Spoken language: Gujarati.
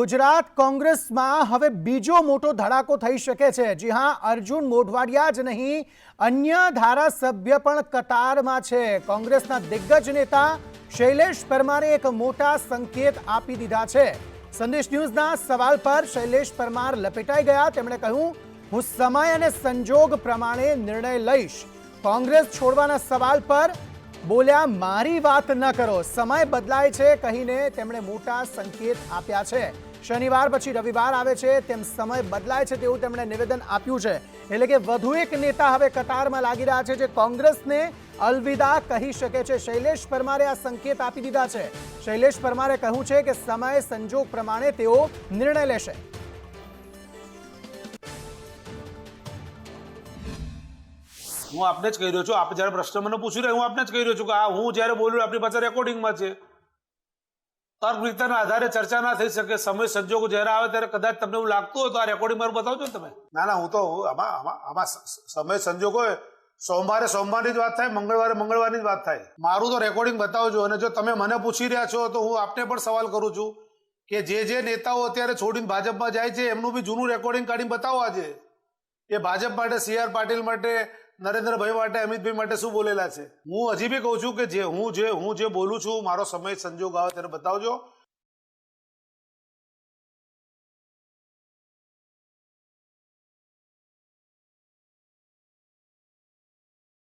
ગુજરાત કોંગ્રેસમાં હવે બીજો મોટો ધડાકો થઈ શકે છે. જી હા, અર્જુન મોઢવાડિયા જ નહીં, અન્ય ધારાસભ્ય પણ કતારમાં છે. કોંગ્રેસના દિગ્ગજ નેતા શૈલેષ પરમારે એક મોટા સંકેત આપી દીધા છે. સંદેશ ન્યૂઝના સવાલ પર શૈલેષ પરમાર લપેટાઈ ગયા. તેમણે કહ્યું, હું સમય અને સંજોગ પ્રમાણે નિર્ણય લઈશ. કોંગ્રેસ છોડવાના સવાલ પર બોલ્યા, મારી વાત ન કરો. સમય બદલાય છે, કહીને તેમણે મોટા સંકેત આપ્યા છે. શનિવાર પછી રવિવાર આવે છે, તેમ સમય બદલાય છે તેવું તેમણે નિવેદન આપ્યું છે. એટલે કે વધુ એક નેતા હવે કતારમાં લાગી રહ્યા છે જે કોંગ્રેસને અલવિદા કહી શકે છે. શૈલેષ પરમારે આ સંકેત આપી દીધા છે. શૈલેષ પરમારે કહ્યું છે કે સમય સંજોગ પ્રમાણે તેઓ નિર્ણય લેશે. હું આપને જ કહી રહ્યો છું, આપ જ્યારે પ્રશ્ન મને પૂછી રહ્યા, હું આપને જ કહી રહ્યો છું કે હું જ્યારે બોલું, આપણી પાસે રેકોર્ડિંગમાં છે. તર્ક રીતના આધારે ચર્ચા ના થઈ શકે, સમય સંજોગો જ્યારે આવે ત્યારે કદાચ તમને એવું લાગતું હોય તો આ રેકોર્ડિંગ મારું બતાવજો ને તમે. ના ના, હું તો આમાં આમાં સમય સંજોગો સોમવારે સોમવારની જ વાત થાય, મંગળવારે મંગળવારની જ વાત થાય. મારું તો રેકોર્ડિંગ બતાવજો અને જો તમે મને પૂછી રહ્યા છો તો હું આપને પણ સવાલ કરું છું કે જે જે નેતાઓ અત્યારે છોડીને ભાજપમાં જાય છે, એમનું બી જૂનું રેકોર્ડિંગ કાઢીને બતાવો આજે. એ ભાજપ માટે સી આર પાટીલ માટે નરેન્દ્રભાઈ માટે અમિતભાઈ માટે શું બોલેલા છે? હું હજી બી કહું છું કે જે હું જે હું જે બોલું છું, મારો સમય સંજોગ આવે ત્યારે બતાવજો.